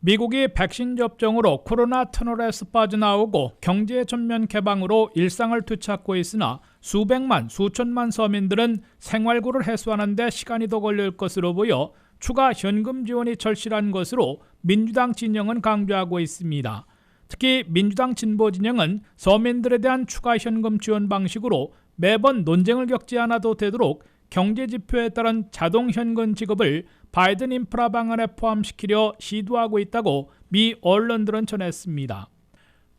미국이 백신 접종으로 코로나 터널에서 빠져나오고 경제 전면 개방으로 일상을 되찾고 있으나 수백만 수천만 서민들은 생활고를 해소하는 데 시간이 더 걸릴 것으로 보여 추가 현금 지원이 절실한 것으로 민주당 진영은 강조하고 있습니다. 특히 민주당 진보 진영은 서민들에 대한 추가 현금 지원 방식으로 매번 논쟁을 겪지 않아도 되도록 경제 지표에 따른 자동 현금 지급을 바이든 인프라 방안에 포함시키려 시도하고 있다고 미 언론들은 전했습니다.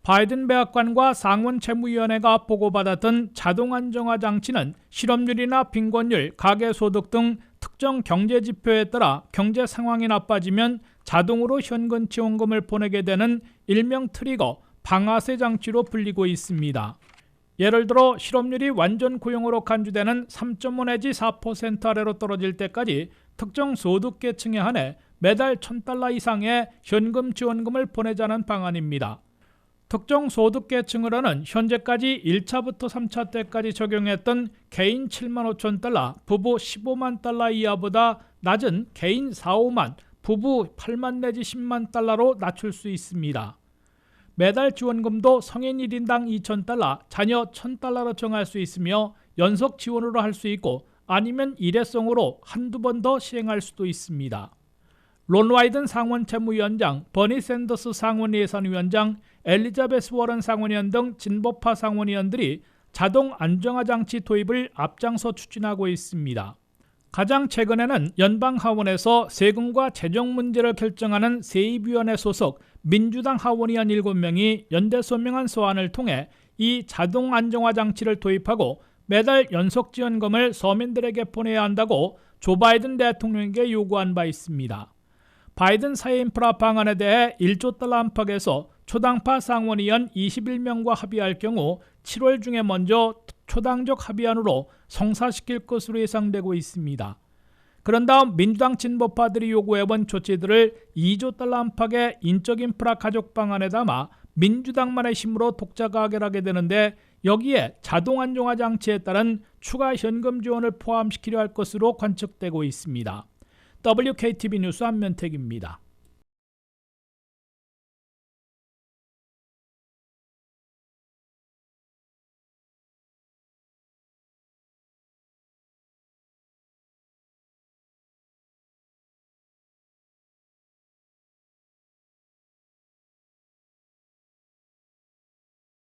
바이든 백악관과 상원 채무위원회가 보고받았던 자동 안정화 장치는 실업률이나 빈곤율, 가계소득 등 특정 경제 지표에 따라 경제 상황이 나빠지면 자동으로 현금 지원금을 보내게 되는 일명 트리거, 방아쇠 장치로 불리고 있습니다. 예를 들어 실업률이 완전 고용으로 간주되는 3.5 내지 4% 아래로 떨어질 때까지 특정 소득계층에 한해 매달 1000달러 이상의 현금 지원금을 보내자는 방안입니다. 특정 소득계층으로는 현재까지 1차부터 3차 때까지 적용했던 개인 7만 5천 달러, 부부 15만 달러 이하보다 낮은 개인 4, 5만, 부부 8만 내지 10만 달러로 낮출 수 있습니다. 매달 지원금도 성인 1인당 2,000달러, 자녀 1,000달러로 정할 수 있으며 연속 지원으로 할 수 있고 아니면 일회성으로 한두 번 더 시행할 수도 있습니다. 론 와이든 상원 채무위원장, 버니 샌더스 상원 예산위원장, 엘리자베스 워런 상원의원 등 진보파 상원의원들이 자동 안정화 장치 도입을 앞장서 추진하고 있습니다. 가장 최근에는 연방 하원에서 세금과 재정 문제를 결정하는 세입위원회 소속 민주당 하원의원 7명이 연대 소명한 소안을 통해 이 자동 안정화 장치를 도입하고 매달 연속 지원금을 서민들에게 보내야 한다고 조 바이든 대통령에게 요구한 바 있습니다. 바이든 사회 인프라 방안에 대해 1조 달러 안팎에서 초당파 상원의원 21명과 합의할 경우 7월 중에 먼저 초당적 합의안으로 성사시킬 것으로 예상되고 있습니다. 그런 다음 민주당 진보파들이 요구해본 조치들을 2조 달러 안팎의 인적 인프라 가족 방안에 담아 민주당만의 힘으로 독자 가결하게 되는데 여기에 자동 안정화 장치에 따른 추가 현금 지원을 포함시키려 할 것으로 관측되고 있습니다. WKTV 뉴스 한면택입니다.